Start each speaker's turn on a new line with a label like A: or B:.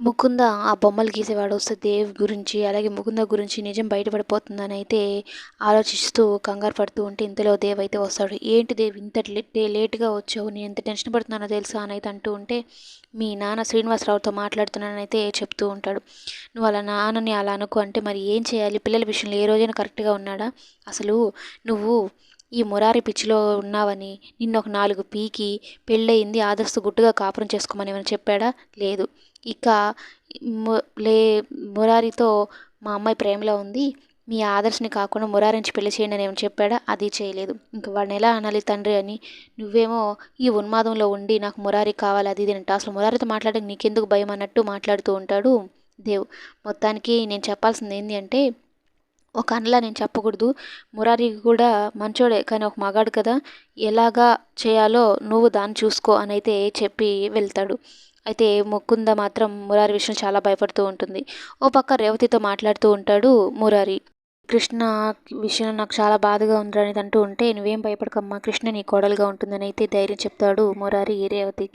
A: ముకుంద ఆ బొమ్మలు గీసేవాడు వస్తే దేవ్ గురించి అలాగే ముకుంద గురించి నిజం బయటపడిపోతుందని అయితే ఆలోచిస్తూ కంగారు పడుతూ ఉంటే ఇంతలో దేవ్ అయితే వస్తాడు. ఏంటి దేవ్ ఇంత లేట్గా వచ్చావు? నేను ఎంత టెన్షన్ పడుతున్నానో తెలుసా? అని అయితే అంటూ ఉంటే మీ నాన్న శ్రీనివాసరావుతో మాట్లాడుతున్నానని అయితే చెప్తూ ఉంటాడు. నువ్వు అలా నాన్నని అలా అనుకో అంటే మరి ఏం చేయాలి? పిల్లల విషయంలో ఏ రోజైనా కరెక్ట్గా ఉన్నాడా? అసలు నువ్వు ఈ మురారి పిచ్చిలో ఉన్నావని నిన్న ఒక నాలుగు పీకి పెళ్ళయింది ఆదర్శ గుట్టుగా కాపురం చేసుకోమని ఏమైనా చెప్పాడా? లేదు. ఇక లే మురారితో మా అమ్మాయి ప్రేమలో ఉంది. మీ ఆదర్శని కాకుండా మురారి నుంచి పెళ్ళి చేయండి అని ఏమని చెప్పాడా? అది చేయలేదు. ఇంక వాడిని ఎలా అనాలి తండ్రి అని నువ్వేమో ఈ ఉన్మాదంలో ఉండి నాకు మురారి కావాలి అది ఇది అంటే అసలు మురారితో మాట్లాడడానికి నీకెందుకు భయం అన్నట్టు మాట్లాడుతూ ఉంటాడు దేవ్. మొత్తానికి నేను చెప్పాల్సింది ఏంటి అంటే ఒక అన్నలా నేను చెప్పకూడదు. మురారి కూడా మంచోడే కానీ ఒక మగాడు కదా. ఎలాగా చేయాలో నువ్వు దాన్ని చూసుకో అని అయితే చెప్పి వెళ్తాడు. అయితే ముకుంద మాత్రం మురారి విషయం చాలా భయపడుతూ ఉంటుంది. ఓ పక్క రేవతితో మాట్లాడుతూ ఉంటాడు మురారి. కృష్ణ విషయం నాకు చాలా బాధగా ఉంది అనేది అంటూ ఉంటే నువ్వేం భయపడకమ్మా కృష్ణ నీ కోడలుగా ఉంటుందని అయితే ధైర్యం చెప్తాడు మురారి రేవతికి.